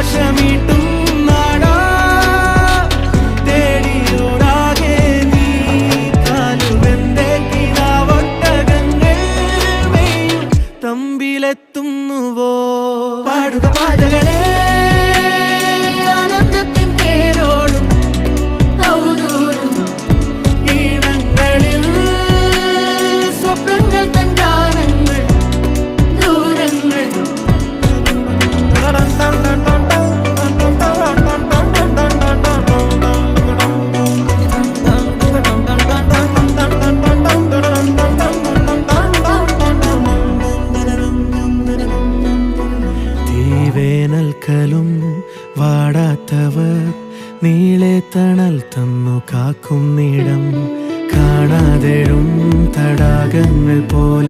ആകാശമീട്ടും തമ്പിലെത്തുന്നുവോ. പാടുക പാതകളെ പകൽക്കലൊന്നും വാടാത്തവർ നീളെ തണൽ തന്നു കാക്കും നീടം കാണാതെഴും തടാകങ്ങൾ പോലെ